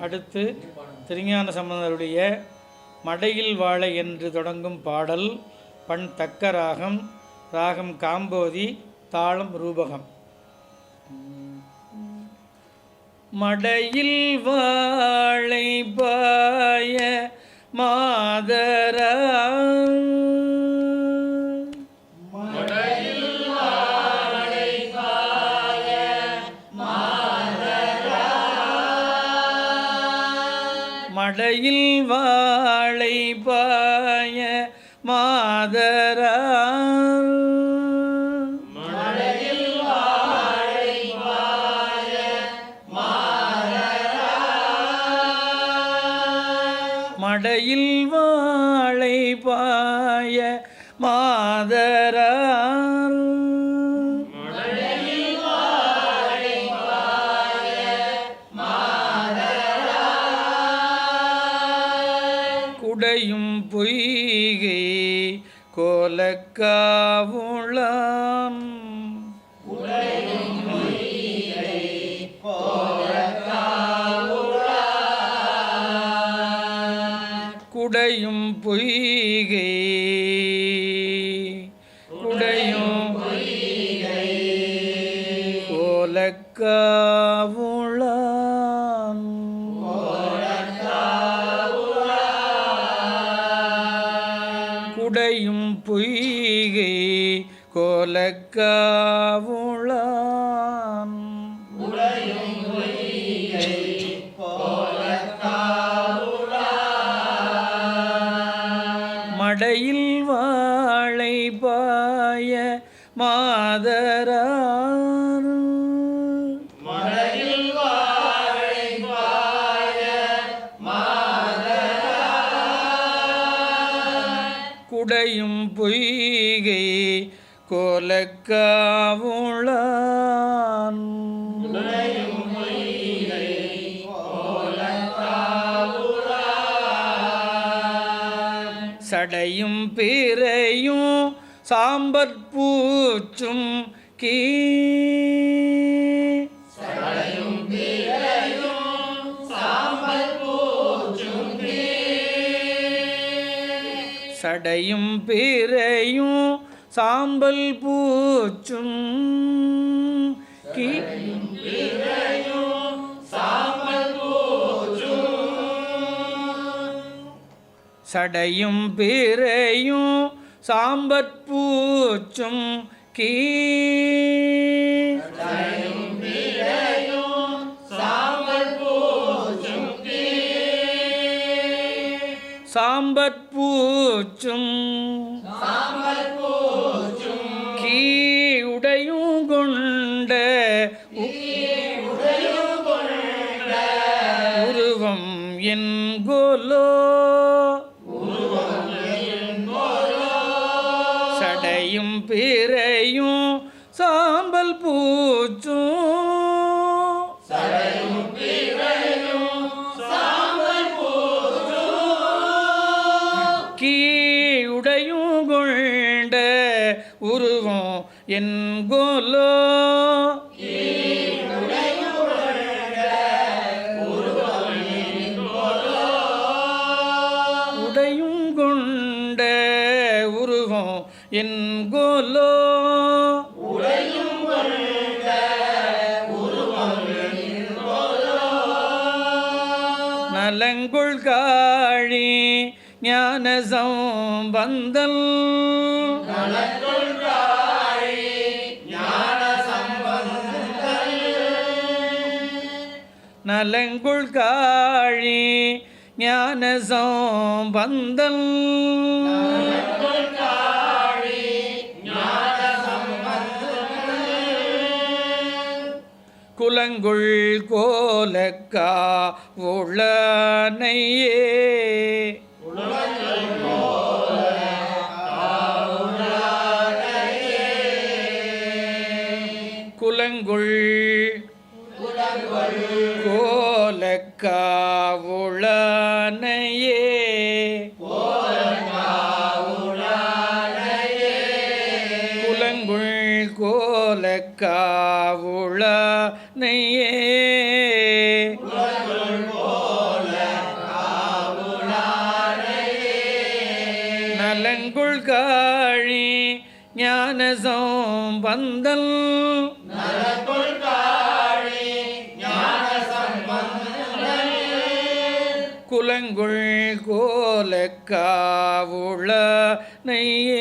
அடுத்து திருஞான சம்பந்தருடைய மடையில் வாழை என்று தொடங்கும் பாடல் பண் தக்க ராகம் ராகம் காம்போதி தாளம் ரூபகம் மடையில் வாழை பாய மாதரா மடையில் வாழை பாய மாதரா மடையில் வாழை பாய மாதரா கோலக்காவுளாம் மடையில் வாழை பாய மாதரா குடையும் பொய்கை கோலக்காவுளான் சடையும் பிறையும் சாம்பற் பூச்சும் கீ. சடையும் பிறையும் சாம்பல் பூச்சும் கீ. சடையும் பிறையும் சாம்பற் பூச்சும் கீ சாம்பற் பூச்சும் கீயுடையும் கொண்ட உருவம் என் கோலோ. பிறையும் சாம்பல் பூச்சும். கீழுடையும் கொண்ட உருவம் என் சம்பந்தல் நலங்குள் காழி ஞான சம்பந்தல் குலங்குள் கோலக்கா உளனையே. குலங்குள் கோலக்கா உளனையே குலங்குள் கோலக்காவுள பந்தல் குலங்குள் கோலக்காவுள நையே.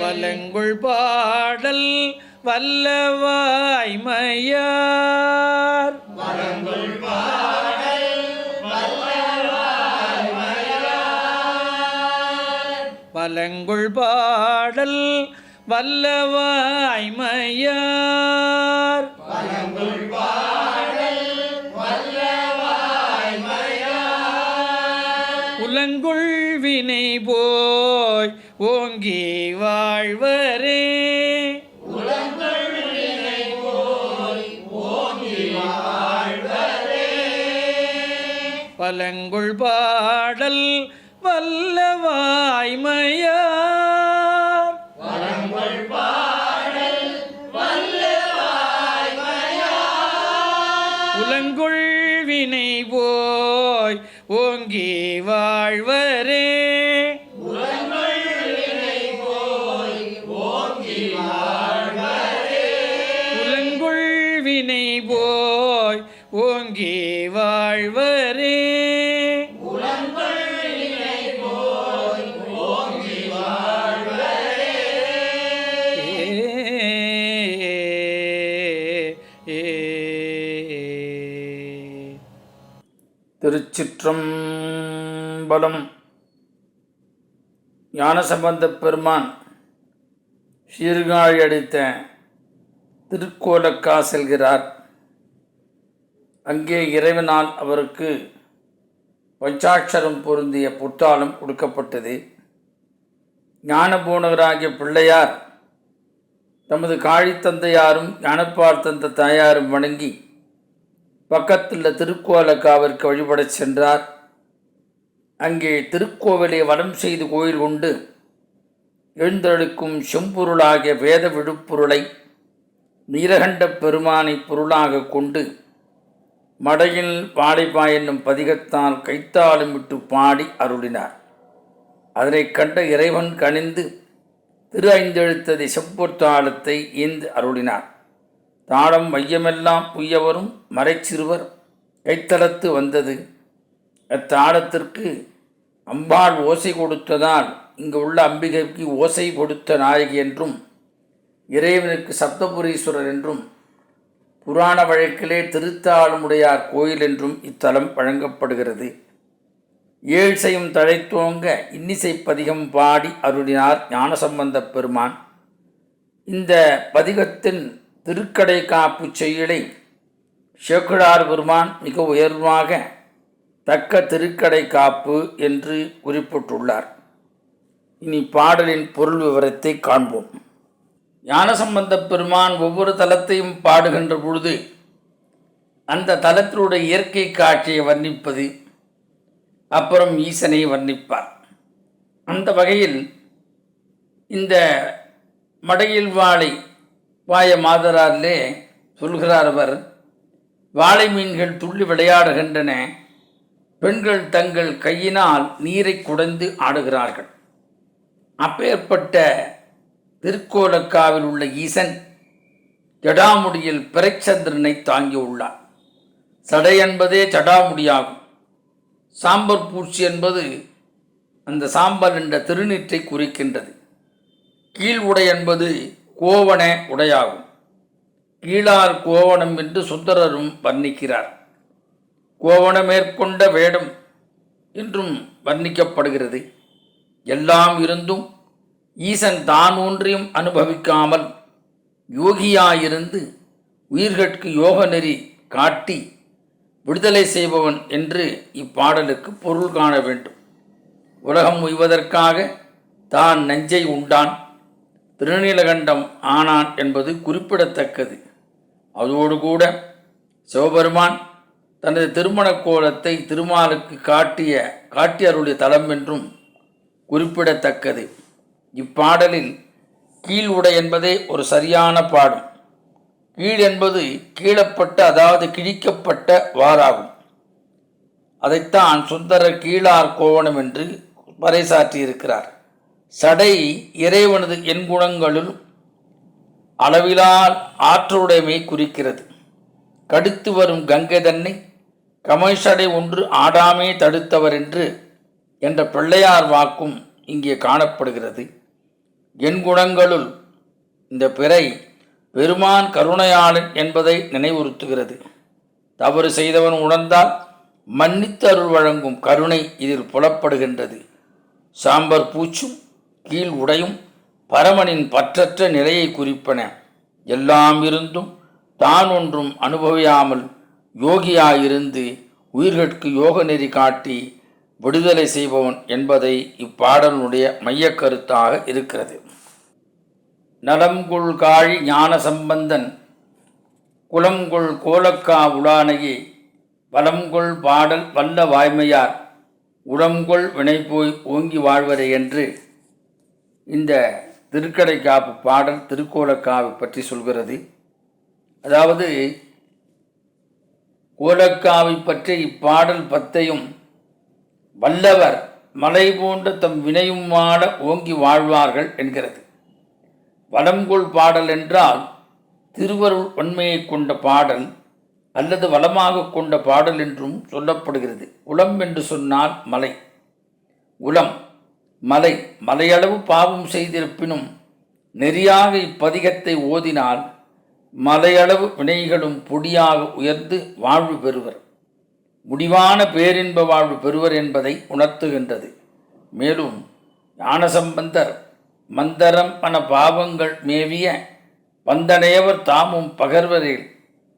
பலங்குள் பாடல் வல்லவாய்மையா வலங்குள் பாடல் வல்லவாய்மையார் உலங்குள் வினை போய் ஓங்கி வாழ்வரே. பலங்குள் பாடல் வல்லவாய்மையார் உலங்குள் வினை போய் ஓங்கி வாழ்வரே. உலங்குள் வினை போய் ஓங்கி வாழ்வரே. திருச்சிற்றம்பலம். ஞானசம்பந்த பெருமான் சீர்காழி அடித்த திருக்கோலக்கா செல்கிறார். அங்கே இறைவனால் அவருக்கு பஞ்சாட்சரம் பொருந்திய புத்தாளம் கொடுக்கப்பட்டது. ஞானபூணகராகிய பிள்ளையார் தமது காழித்தந்தையாரும் ஞானப்பார் தந்த தாயாரும் வணங்கி பக்கத்துள்ள திருக்கோலக்காவிற்கு வழிபடச் சென்றார். அங்கே திருக்கோவிலை வடம் செய்து கோயில் கொண்டு எழுந்தொழிக்கும் செம்பொருளாகிய வேத விழுப்பொருளை நீலகண்டப் பெருமானை பொருளாக கொண்டு மடையில் வாழைப்பா என்னும் பதிகத்தால் கைத்தாளம் விட்டு பாடி அருளினார். அதனைக் கண்ட இறைவன் கனிந்து திரு ஐந்தெழுத்ததி செம்பொற்றாளத்தை ஈந்து அருளினார். தாழம் மையமெல்லாம் புய்யவரும் மறைச்சிறுவர் கைத்தளத்து வந்தது. அத்தாளத்திற்கு அம்பாள் ஓசை கொடுத்ததால் இங்கு உள்ள அம்பிகைக்கு ஓசை கொடுத்த நாயகி என்றும் இறைவனுக்கு சப்தபுரீஸ்வரர் என்றும் புராண வழக்கிலே திருத்தாளுமுடையார் கோயில் என்றும் இத்தலம் வழங்கப்படுகிறது. ஏழ்சையும் தழைத்தோங்க இன்னிசை பதிகம் பாடி அருளினார் ஞானசம்பந்தப் பெருமான். இந்த பதிகத்தின் திருக்கடை காப்பு செயலை சேக்குழார் பெருமான் மிக உயர்வாக தக்க திருக்கடை காப்பு என்று குறிப்பிட்டுள்ளார். இனி பாடலின் பொருள் விவரத்தை காண்போம். ஞானசம்பந்த பெருமான் ஒவ்வொரு தலத்தையும் பாடுகின்ற பொழுது அந்த தலத்தினுடைய இயற்கை காட்சியை வர்ணிப்பது அப்புறம் ஈசனை வர்ணிப்பார். அந்த வகையில் இந்த மடையில் வாழை வாய மாதராரிலே சொல்கிறார் அவர் வாழை மீன்கள் துள்ளி விளையாடுகின்றன பெண்கள் தங்கள் கையினால் நீரை குடைந்து ஆடுகிறார்கள். அப்பேற்பட்ட திருக்கோலக்காவில் உள்ள ஈசன் ஜடாமுடியில் பிறைச்சந்திரனை தாங்கியுள்ளார் சடை என்பதே ஜடாமுடியாகும் சாம்பர் பூச்சி என்பது அந்த சாம்பல் என்ற திருநீற்றை குறிக்கின்றது. கீழ் உடை என்பது கோவண உடையாகும். கீழார் கோவணம் என்று சுந்தரரும் வர்ணிக்கிறார். கோவணம் மேற்கொண்ட வேடம் என்றும் வர்ணிக்கப்படுகிறது. எல்லாம் இருந்தும் ஈசன் தான் ஒன்றையும் அனுபவிக்காமல் யோகியாயிருந்து உயிர்கட்கு யோக நெறி காட்டி விடுதலை செய்பவன் என்று இப்பாடலுக்கு பொருள் காண வேண்டும். உலகம் உய்வதற்காக தான் நஞ்சை உண்டான். திருநீலகண்டம் ஆனான் என்பது குறிப்பிடத்தக்கது. அதோடு கூட சிவபெருமான் தனது திருமணக் கோலத்தை திருமாலுக்கு காட்டிய காட்டி அருளிய தலம் என்றும் குறிப்பிடத்தக்கது. இப்பாடலில் கீழ் உடை என்பதே ஒரு சரியான பாடும். கீழ் என்பது கீழப்பட்ட அதாவது கிழிக்கப்பட்ட வாராகும். அதைத்தான் சுந்தர கீழார் கோவணம் என்று பறைசாற்றியிருக்கிறார். சடை இறைவனது எண்குணங்களுள் அளவிலால் ஆற்றுடைமை குறிக்கிறது. கடுத்து வரும் கங்கை தன்னை கமைஷடை ஒன்று ஆடாமே தடுத்தவர் என்று என்ற பிள்ளையார் வாக்கும் இங்கே காணப்படுகிறது. என் குணங்களுள் இந்த பிறை பெருமான் கருணையாளன் என்பதை நினைவுறுத்துகிறது. தவறு செய்தவன் உணர்ந்தால் மன்னித்தருள் வழங்கும் கருணை இதில் புலப்படுகின்றது. சாம்பர் பூச்சும் கீழ் உடையும் பரமனின் பற்றற்ற நிலையை குறிப்பன. எல்லாம் இருந்தும் தான் ஒன்றும் அனுபவியாமல் யோகியாயிருந்து உயிர்கட்கு யோக நெறி காட்டி விடுதலை செய்பவன் என்பதை இப்பாடலுடைய மையக்கருத்தாக இருக்கிறது. நலம்குள் காழி ஞான சம்பந்தன் குலம்கொள் கோலக்கா உடானையே வலம்கொள் பாடல் வல்ல வாய்மையார் உடம்கொள் வினைப்போய் ஓங்கி வாழ்வரே என்று இந்த திருக்கடைக்காப்பு பாடல் திருக்கோலக்காவை பற்றி சொல்கிறது. அதாவது கோலக்காவை பற்றி இப்பாடல் பத்தையும் வல்லவர் மலை போன்ற தம் வினையும் மாட ஓங்கி வாழ்வார்கள் என்கிறது. வலம்கொள் பாடல் என்றால் திருவருள் உண்மையை கொண்ட பாடல் அல்லது வளமாக கொண்ட பாடல் என்றும் சொல்லப்படுகிறது. உளம் என்று சொன்னால் மலை. உளம். மலை மலையளவு பாவம் செய்திருப்பினும் நெறியாக இப்பதிகத்தை ஓதினால் மலையளவு வினைகளும் பொடியாக உயர்ந்து வாழ்வு பெறுவர். முடிவான பேரின்ப வாழ்வு பெறுவர் என்பதை உணர்த்துகின்றது. மேலும் ஞானசம்பந்தர் மந்தரம் பன பாவங்கள் மேவிய வந்தனையவர் தாமும் பகர்வரில்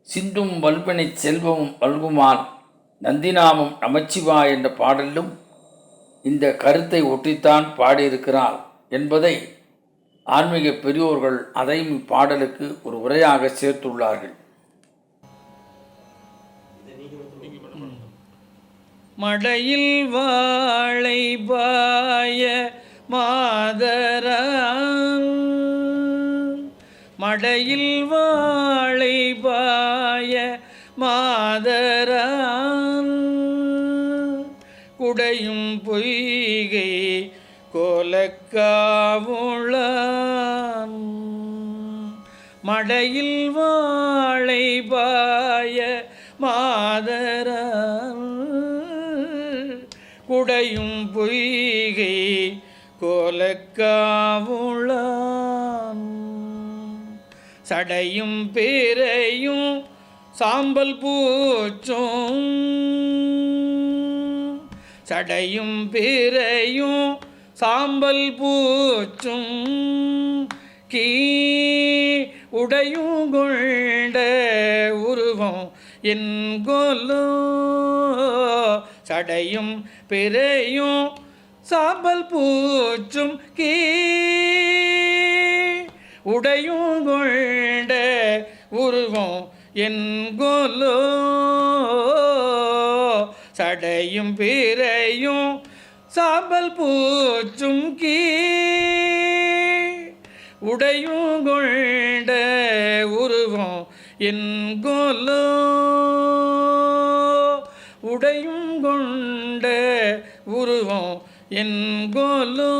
சிந்தும் வல்வினை செல்வமும் வல்குமான் நந்தினாமும் நமச்சிவா என்ற பாடலிலும் இந்த கருத்தை ஒட்டித்தான் பாடியிருக்கிறார் என்பதை ஆன்மீக பெரியோர்கள் அதையும் இப்பாடலுக்கு ஒரு உரையாக சேர்த்துள்ளார்கள். மடையில் வாழை பாய மாதரான் மடையில் வாழ குடையும் பொய்கை கோலக்காவுள மடையில் வாழை பாய மாதர குடையும் பொய்கை கோலக்காவுள சடையும் பேரையும் சாம்பல் பூச்சும். சடையும் பிறையும் சாம்பல் பூச்சும் கீ உடையும் கொண்ட உருவம் என் கொலோ சடையும் பிறையும் சாம்பல் பூச்சும் கீ உடையும் கொண்ட உருவம் என் கொலோ சடையும் பிறையும் சாம்பல் பூச்சும் கீ உடையும் கொண்ட உருவம் என் கொல்லோ உடையும் கொண்ட உருவம் என் கொல்லோ